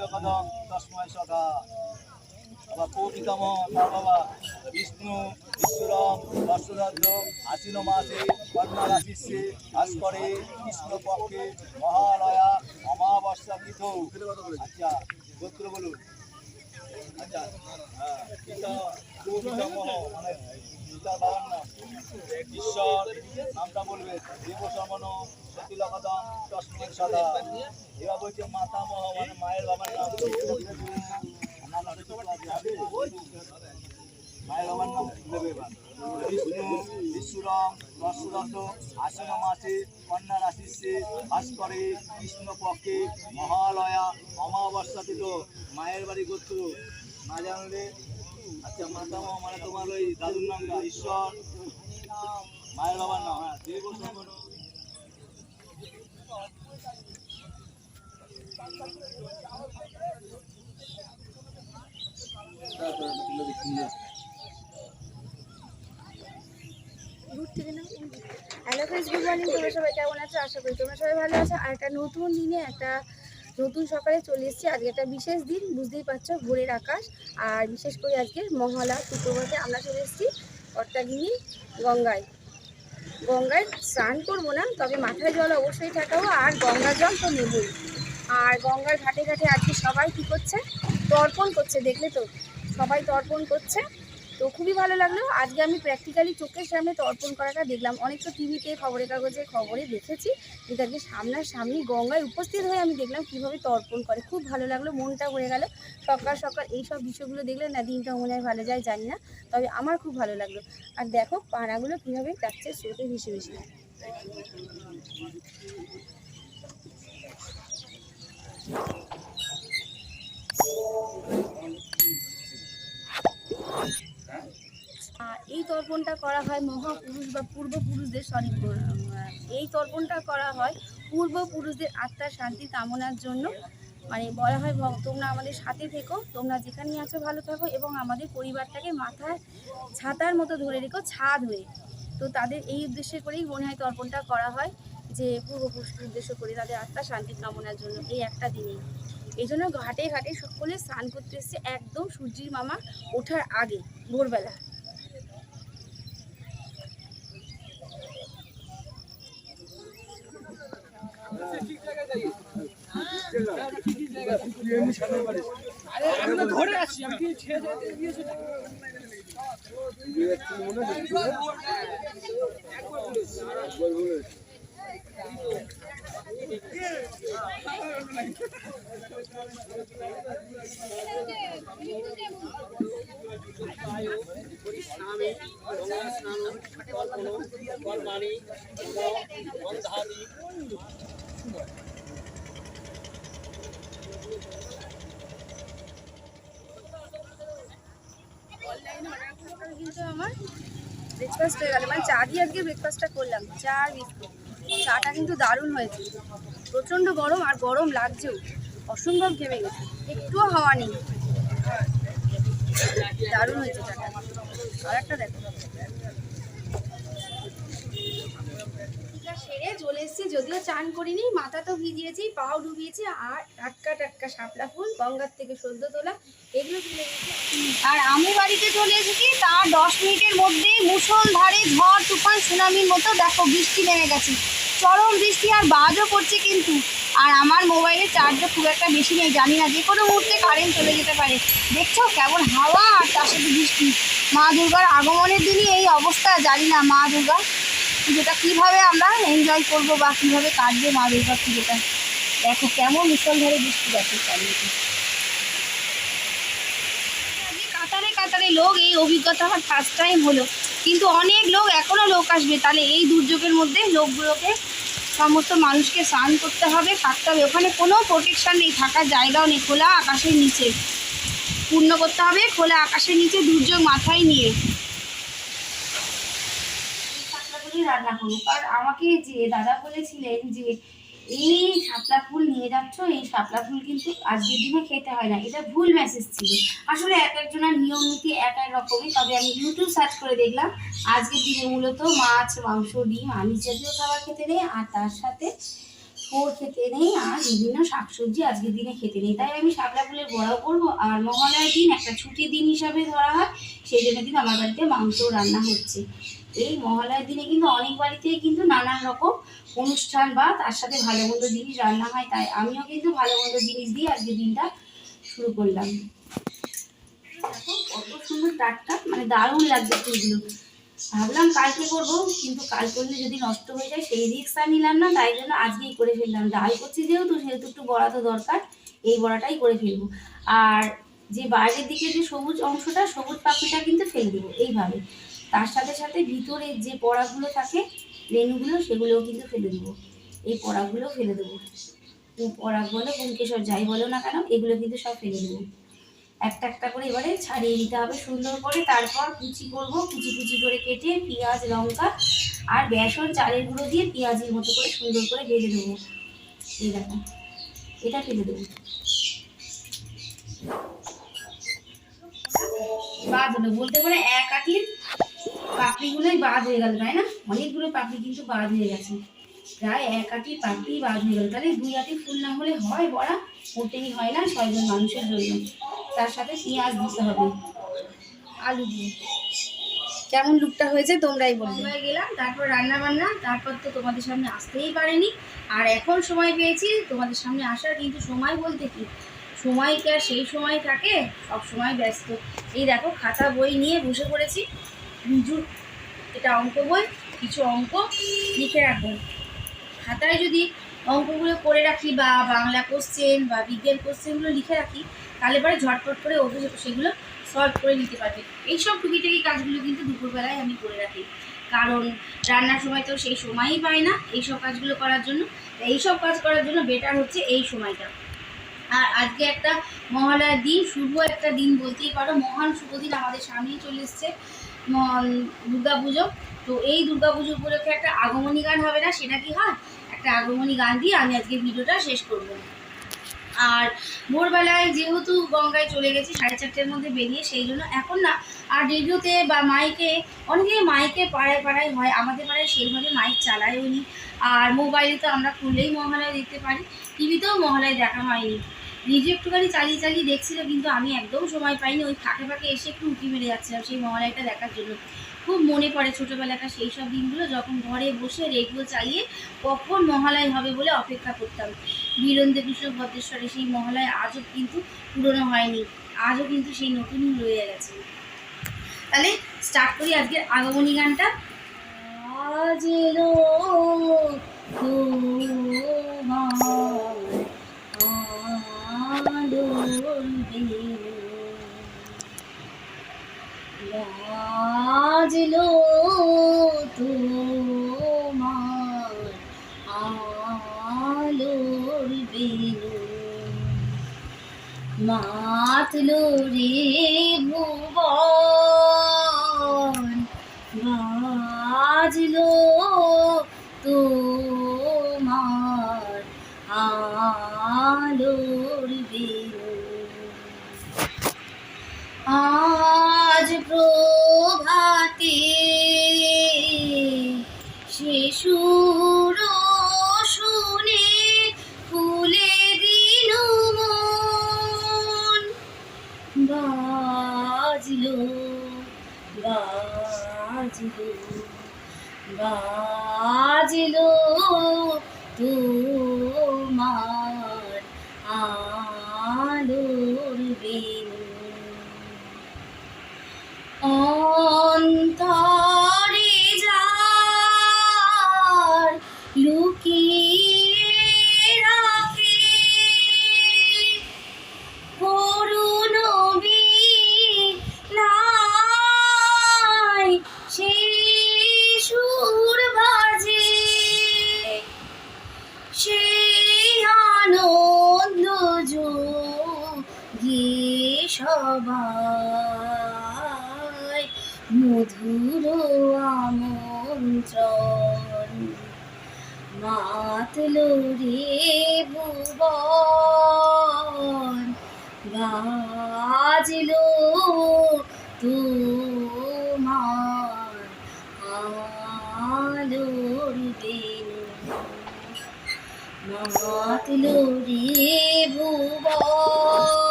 তিলকদম তসময় সদা। বাবা তার বাবা বিষ্ণু ঈশ্বরম বর্ষরাজ্য আশ্বিন মাসে কন্যা রাশিষ্যে ভাস্করে কৃষ্ণ পক্ষে মহালয়া অমাবস্যা তিথ। আচ্ছা গোত্র বলুন। আচ্ছা হ্যাঁ মানে ঈশ্বর নামটা বলবে দেব সমন সতীলকদম তসময় সদা এবার বলছে মাতামহ মানে মায়ের বাবার নাম। মায়ের বাবার নাম দেবে বিষ্ণু বিশ্বরাম দশরথ আশ্বিন মাসে কন্যা রাশিষ্যে ভাস্করে কৃষ্ণ পক্ষে মহালয়া অমাবস্যা তিথ মায়ের বাড়ি গোত্র না জানলে আচ্ছা মানে তোমার হ্যাঁ হ্যালো ফ্রেন্ডস গুড মর্নিং তোমরা সবাই কেমন আছো? আশা করি তোমরা সবাই ভালো আছো। আর একটা নতুন দিনে, একটা নতুন সকালে চলে এসেছি। আজকে একটা বিশেষ দিন, বুঝতেই পারছ, ভোরের আকাশ। আর বিশেষ করে আজকে মহলা শুক্রবারে আমরা চলে এসেছি অর্থাগিনী গঙ্গায়। গঙ্গায় স্নান করব না, তবে মাথায় জল অবশ্যই থাকাবো আর গঙ্গার জল তো নেবই। আর গঙ্গার ঘাটে ঘাটে আজকে সবাই কী করছে? তর্পণ করছে, দেখলে তো? সবাই তর্পণ করছে। তো খুবই ভালো লাগল। আজকে আমি প্র্যাকটিক্যালি চোখের সামনে তর্পণ করাটা দেখলাম। অনেক তো টিভিতে খবরের কাগজে খবরে দেখেছি। কিন্তু আজকে সামনাসামনি গঙ্গায় উপস্থিত হয়ে আমি দেখলাম কীভাবে তর্পণ করে। খুব ভালো লাগল, মনটা হয়ে গেল। সকাল সকাল এইসব বিষয়গুলো দেখলে না, দিনটা মনে হয় ভালো যায়, জানি না। তবে আমার খুব ভালো লাগল। আর দেখো পানাগুলো কীভাবে যাচ্ছে স্রোতে ভেসে ভেসে। আর এই তর্পণটা করা হয় মহাপুরুষ বা পূর্বপুরুষদের সরি এই তর্পণটা করা হয় পূর্বপুরুষদের আত্মার শান্তি কামনার জন্য। মানে বলা হয় তোমরা আমাদের সাথে থেকো, তোমরা যেখানেই আছো ভালো থাকো এবং আমাদের পরিবারটাকে মাথায় ছাতার মতো ধরে রেখো ছাদ হয়ে তো তাদের এই উদ্দেশ্যে করেই মনে হয় তর্পণটা করা হয়, যে পূর্বপুরুষকে উদ্দেশ্য করে তাদের আত্মার শান্তি কামনার জন্য এই একটা দিনেই এই জন্য ঘাটে ঘাটে সকলে স্নান করতে এসছে একদম সূর্যির মামা ওঠার আগে, ভোরবেলা। ধরে আছি আমি ছেড়ে দিয়েছি স্নান কিন্তু ব্রেকফাস্ট হয়ে গেল। মানে চা দিয়ে আজকে ব্রেকফাস্টটা করলাম, চা আর চাটা কিন্তু দারুণ হয়েছে। প্রচণ্ড গরম আর গরম লাগছেও। অসম্ভব ঘেমে গেছে। একটুও হাওয়া নেই। দারুণ হয়েছে চাটা। আর একটা দেখো টিকা সেরে চলে এসেছি, যদিও চান করিনি, মাথা তো ভিজিয়েছি, পাও ডুবিয়েছি, আর টাটকা টাটকা শাপলা ফুল, গঙ্গার থেকে সদ্য তোলা, এগুলো আর আমি বাড়িতে চলে এসেছি, তার দশ মিনিটের মধ্যেই মুষলধারে ঝড়, তুফান, সুনামির মতো, দেখো বৃষ্টি নেমে গেছে। চরম বৃষ্টি আর বাজও করছে কিন্তু, আর আমার মোবাইলে চার্জও খুব একটা বেশি নেই, জানি না, যে কোনো মুহূর্তে কারেন্ট চলে যেতে পারে। দেখছ, কেমন হাওয়া আর তার সাথে বৃষ্টি। মা দুর্গার আগমনের দিনই এই অবস্থা, জানি না, মা দুর্গা। পুজোটা কীভাবে আমরা এনজয় করব বা কীভাবে কাটবে মা দুর্গার পুজোটা? দেখো, কেমন মুষলধারে বৃষ্টি যাচ্ছে চারিদিকে। কাতারে কাতারে লোক, এই অভিজ্ঞতা আমার ফার্স্ট টাইম হলো। কিন্তু অনেক লোক এখনও লোক আসবে। তাহলে এই দুর্যোগের মধ্যে লোকগুলোকে, সমস্ত মানুষকে স্নান করতে হবে, থাকতে হবে। ওখানে কোনো প্রোটেকশন নেই থাকার জায়গাও নেই, খোলা আকাশের নিচে। পূর্ণ করতে হবে, খোলা আকাশের নিচে দুর্যোগ মাথায় নিয়ে। রান্না করব। কারণ আমাকে যে দাদা বলেছিলেন যে, এই শাপলা ফুল নিয়ে যাচ্ছ, এই শাপলা ফুল কিন্তু আজকের দিনে খেতে হয় না। এটা ভুল মেসেজ ছিল। আসলে এক একজনের নিয়ম নীতি এক এক রকমই, তবে আমি ইউটিউব সার্চ করে দেখলাম, আজকের দিনে মূলত মাছ, মাংস, ডিম আমিষ জাতীয় খাবার খেতে নেই, আর তার সাথে থোর খেতে নেই, আর বিভিন্ন শাকসবজি আজকের দিনে খেতে নেই। তাই আমি শাপলা ফুলের বড়াও করব, আর মহালয়ার দিন একটা ছুটির দিন হিসাবে ধরা হয়, সেই জন্য কিন্তু আমার বাড়িতে মাংস রান্না হচ্ছে। এই মহালয়ার দিনে কিন্তু অনেক বাড়িতেই কিন্তু নানান রকম অনুষ্ঠান বা তার সাথে ভালো মন্দ জিনিস রান্না হয়, তাই আমিও কিন্তু ভালো মন্দ জিনিস দিয়ে আজকে দিনটা শুরু করলাম। দেখো কত সুন্দর টাটকা মানে দারুণ লাগছে ফুলগুলো। ভাবলাম কালকে করব, কিন্তু কাল করলে যদি নষ্ট হয়ে যায়, সেই রিস্কটা নিলাম না, তাই জন্য আজকেই করে ফেললাম। ডাল করছি যেহেতু, সেহেতু একটু বড়া তো দরকার, এই বড়াটাই করে ফেলব। আর যে বাইরের দিকে যে সবুজ অংশটা, সবুজ পাপড়িটা কিন্তু ফেলে দেবো, এইভাবে। তার সাথে সাথে ভিতরে যে পড়াগুলো থাকে রেণুগুলো সেগুলোও কিন্তু ফেলে দেবো। এই পড়াগুলো ফেলে দেবো। পরাগ বলো কুমকেশর যাই বলো না কেন, এগুলো কিন্তু সব ফেলে দেবো। একটা একটা করে এবারে ছাড়িয়ে নিতে হবে সুন্দর করে। তারপর কুচি করব, কুচি কুচি করে কেটে পেঁয়াজ, লঙ্কা আর বেসন, চালের গুঁড়ো দিয়ে পেঁয়াজের মতো করে সুন্দর করে ভেজে দেবো। এই দেখো, এটা ফেলে দেবো। বাদ বলতে পারে এক আটির পাপড়িগুলোই বাদ হয়ে গেল, তাই না? অনেকগুলো পাপড়ি কিন্তু বাদ হয়ে গেছে। প্রায় এক আটি পাপড়ি বাদ হয়ে গেল। তাহলে দুই আটি ফুল না হলে হয় বড়া? মোটেই হয় না, ছয়জন মানুষের জন্য। তার সাথে পেঁয়াজ দিতে হবে, আলু দিয়ে। কেমন লুকটা হয়েছে তোমরাই বলবে হয়ে গেলাম, তারপর রান্না বান্না তারপর তো তোমাদের সামনে আসতেই পারেনি। আর এখন সময় পেয়েছি তোমাদের সামনে আসার, কিন্তু সময় বলতে কি? সময় কি আর সেই সময় থাকে? সব সময় ব্যস্ত। এই দেখো, খাতা বই নিয়ে বসে পড়েছি। হুজুর এটা অঙ্ক বই, কিছু অঙ্ক লিখে রাখব খাতায় যদি অঙ্কগুলো করে রাখি বা বাংলা কোশ্চেন বা বিজ্ঞান কোশ্চেনগুলো লিখে রাখি, তাহলে পরে ঝটপট করে ওঠে সেগুলো সলভ করে নিতে পারবে এইসব টুকিটাকি কাজগুলো কিন্তু দুপুরবেলায় আমি করে রাখি। কারণ রান্নার সময় তো সেই সময়ই পাই না এইসব কাজগুলো করার জন্য। এইসব কাজ করার জন্য বেটার হচ্ছে এই সময়টা। আর আজকে একটা মহালয়ার দিন, শুভ একটা দিন বলতেই পারো। মহান শুভ দিন আমাদের সামনেই চলে এসছে। পুজো তো এই পুজো উপলক্ষে একটা আগমনী গান হবে না? সেটা কি হয়? একটা আগমনী গান দিয়ে আমি আজকে ভিডিওটা শেষ করব। আর ভোরবেলায় যেহেতু গঙ্গায় চলে গেছি, সাড়ে চারটের মধ্যে বেরিয়ে, সেই জন্য এখন না, আর রেডিওতে বা মাইকে, অনেকে মাইকে পাড়ায় পাড়ায় হয়, আমাদের পাড়ায় সেইভাবে মাইক চালায়ও নি। আর মোবাইলে তো আমরা খুললেই মহালয় দেখতে পারি, টিভিতেও মহালয় দেখা হয়নি। নিজে একটুখানি চালিয়ে চালিয়ে দেখছিল, কিন্তু আমি একদম সময় পাইনি। ওই ফাঁকে ফাঁকে এসে একটু উঁকি মেরে যাচ্ছিলাম সেই মহালয়টা দেখার জন্য। খুব মনে পড়ে ছোটোবেলাকার সেই সব দিনগুলো, যখন ঘরে বসে রেডিও চালিয়ে কখন মহালয় হবে বলে অপেক্ষা করতাম। বীরেন্দ্র কৃষ্ণ ভদ্রেশ্বরে সেই মহালয় আজও কিন্তু পুরনো হয়নি, আজও কিন্তু সেই নতুনই রয়ে গেছে। তাহলে স্টার্ট করি আজকের আগমনী গানটা। আজ এলো তোমার আলোর বেলুন। বাজলো তোমার আলোর বেলুন মাতলো রে বাজলো তোমার আলোর বেলুন মধুর আমন্ত্রণ। মাতলো রে ভুবন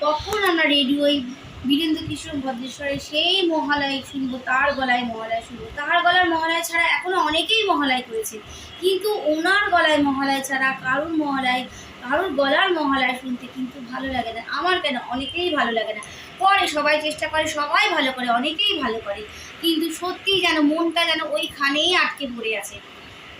কখন আমরা রেডিওয় বীরেন্দ্র কিশোর ভদ্রেশ্বরের সেই মহালয় শুনব, তার গলায় মহালয় শুনব। তার গলার মহালয় ছাড়া এখনও অনেকেই মহালয় করেছে। কিন্তু ওনার গলায় মহালয় ছাড়া, কারুর মহালয়, কারোর গলার মহালয় শুনতে কিন্তু ভালো লাগে না। আমার কেন? অনেকেই ভালো লাগে না। করে, সবাই চেষ্টা করে, সবাই ভালো করে, অনেকেই ভালো করে। কিন্তু সত্যি যেন মনটা যেন ওইখানেই আটকে পড়ে আছে।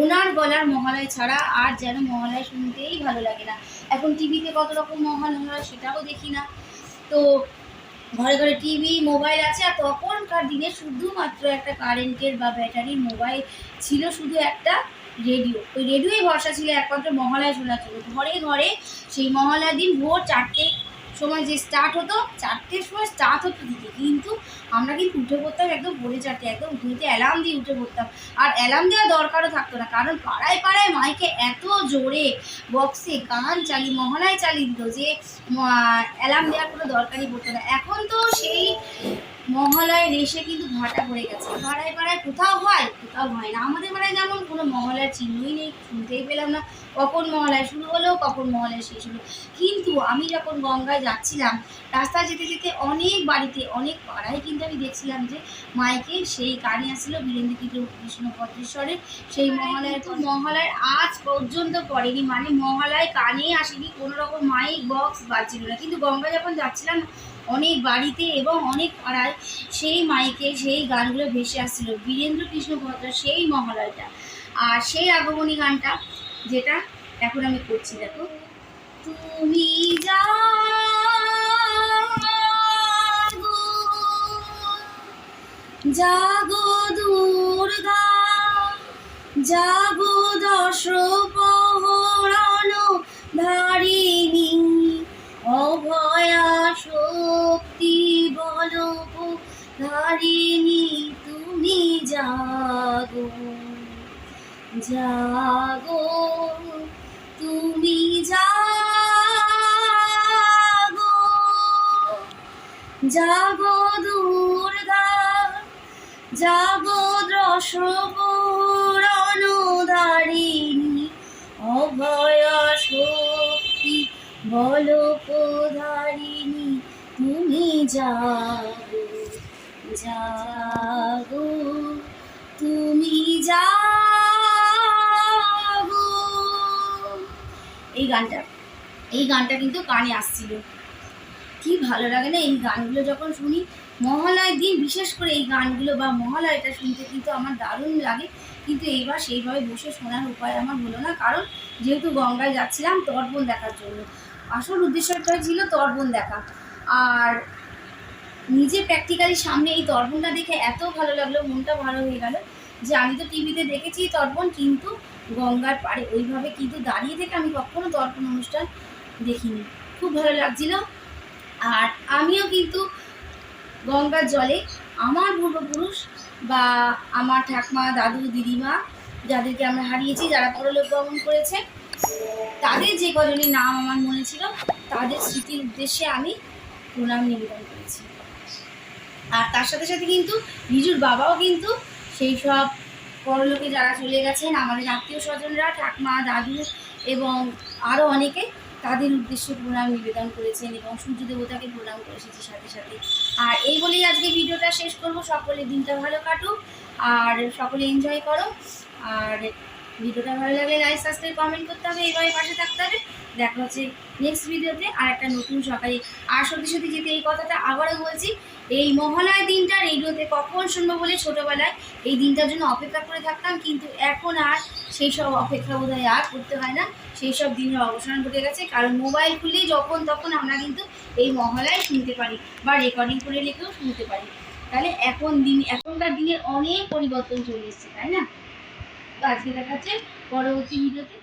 ওনার গলার মহালয় ছাড়া আর যেন মহালয় শুনতেই ভালো লাগে না। এখন টিভিতে কত রকম মহালয় হয় সেটাও দেখি না। তো ঘরে ঘরে টিভি, মোবাইল আছে আর তখনকার দিনে শুধুমাত্র একটা কারেন্টের বা ব্যাটারির মোবাইল ছিল শুধু একটা রেডিও। ওই রেডিওই ভরসা ছিল একমাত্র মহালয় শোনার জন্য। ঘরে ঘরে সেই মহালয়ার দিন ভোর চারটে সময় যে স্টার্ট হতো, চারটের সময় স্টার্ট হতো দিকে কিন্তু আমরা কিন্তু উঠে পড়তাম একদম ভোরে চারটে, একদম ঘুমিতে অ্যালার্ম দিয়ে উঠে পড়তাম। আর অ্যালার্ম দেওয়ার দরকারও থাকতো না, কারণ পাড়ায় পাড়ায় মাইকে এত জোরে বক্সে গান চালি, মহলায় চালিয়ে দিত যে অ্যালার্ম দেওয়ার কোনো দরকারই পড়তো না। এখন তো সেই মহালয় রেসে কিন্তু ভাটা পড়ে গেছে। পাড়ায় পাড়ায় কোথাও হয় কোথাও হয় না। আমাদের পাড়ায় যেমন কোনো মহালয়ার চিহ্নই নেই, শুনতেই পেলাম না। কখন মহালয় শুরু হলো, কখন মহালয় শেষ হলো। কিন্তু আমি যখন গঙ্গায় যাচ্ছিলাম, রাস্তায় যেতে যেতে অনেক বাড়িতে, অনেক পাড়ায় কিন্তু আমি দেখছিলাম যে মাইকে সেই গানে আসছিল বীরেন্দ্র কৃষ্ণ কৃষ্ণ ভদ্রেশ্বরের সেই মহালয় তো মহালয় আজ পর্যন্ত পড়েনি। মানে মহালয় কানে আসেনি, কোনো রকম মাইক, বক্স বাজছিল না। কিন্তু গঙ্গা যখন যাচ্ছিলাম, অনেক বাড়িতে এবং অনেক পাড়ায় সেই মাইকে সেই গানগুলো ভেসে আসছিল। বীরেন্দ্র কৃষ্ণ ভদ্র সেই মহালয়টা। আর সেই আগমনী গানটা যেটা এখন আমি করছি, দেখো। তুমি জাগো জাগো দুর্গা, জাগো দশ ধারিণী তুমি জাগো জাগো, তুমি জাগো। জাগো দুর্গা, জাগো দ্রশরণধারিণী অভয়া শক্তি বলপধারিণী তুমি জাগো। জাগো, তুমি জাগো। এই গানটা এই গানটা কিন্তু কানে আসছিল। কি ভালো লাগে না এই গানগুলো যখন শুনি, মহালয়ের দিন বিশেষ করে এই গানগুলো বা মহালয়টা শুনতে কিন্তু আমার দারুণ লাগে। কিন্তু এইবার সেইভাবে বসে শোনার উপায় আমার হলো না। কারণ যেহেতু গঙ্গায় যাচ্ছিলাম তর্পণ দেখার জন্য। আসল উদ্দেশ্যটা ছিল তর্পণ দেখা। আর নিজে প্র্যাকটিক্যালি সামনে এই তর্পণটা দেখে এত ভালো লাগল, মনটা ভালো হয়ে গেল যে আমি তো টিভিতে দেখেছি তর্পণ, কিন্তু গঙ্গার পাড়ে ওইভাবে কিন্তু দাঁড়িয়ে থেকে আমি কখনো তর্পণ অনুষ্ঠান দেখিনি। খুব ভালো লাগছিল। আর আমিও কিন্তু গঙ্গার জলে আমার পূর্বপুরুষ বা আমার ঠাকমা, দাদু, দিদিমা যাদেরকে আমরা হারিয়েছি, যারা পরলোক গমন করেছে, তাদের যে কজনের নাম আমার মনে ছিল, তাদের স্মৃতির উদ্দেশ্যে আমি প্রণাম নিবেদন করেছি। আর তার সাথে সাথে কিন্তু রিজুর বাবাও কিন্তু সেই সব পরলোকে যারা চলে গেছেন, আমাদের আত্মীয় স্বজনরা, ঠাকমা, দাদু এবং আরও অনেকে তাদের উদ্দেশ্যে প্রণাম, নিবেদন করেছেন এবং সূর্য দেবতাকে প্রণাম করে এসেছি সাথে সাথে। আর এই বলেই আজকে ভিডিওটা শেষ করব। সকলের দিনটা ভালো কাটুক আর সকলে এনজয় করো। আর ভিডিওটা ভালো লাগলে লাইক সাবস্ক্রাইব কমেন্ট করতে হবে এইভাবে পাশে থাকতে হবে। দেখা হচ্ছে নেক্সট ভিডিওতে। আর একটা নতুন সকালে আর সত্যি সত্যি যেতে এই কথাটা আবারও বলছি, এই মহালয় দিনটা রেডিওতে কখন শুনব বলে ছোটোবেলায় এই দিনটার জন্য অপেক্ষা করে থাকতাম, কিন্তু এখন আর সেই সব অপেক্ষা বোধ আর করতে হয় না। সেই সব দিনের অবসান ঘটে গেছে, কারণ মোবাইল খুললেই যখন তখন আমরা কিন্তু এই মহালয় শুনতে পারি বা রেকর্ডিং করে রেখেও শুনতে পারি। তাহলে এখন দিন, এখনকার দিনের অনেক পরিবর্তন চলে এসেছে, তাই না? তো আজকে দেখাচ্ছে পরবর্তী ভিডিওতে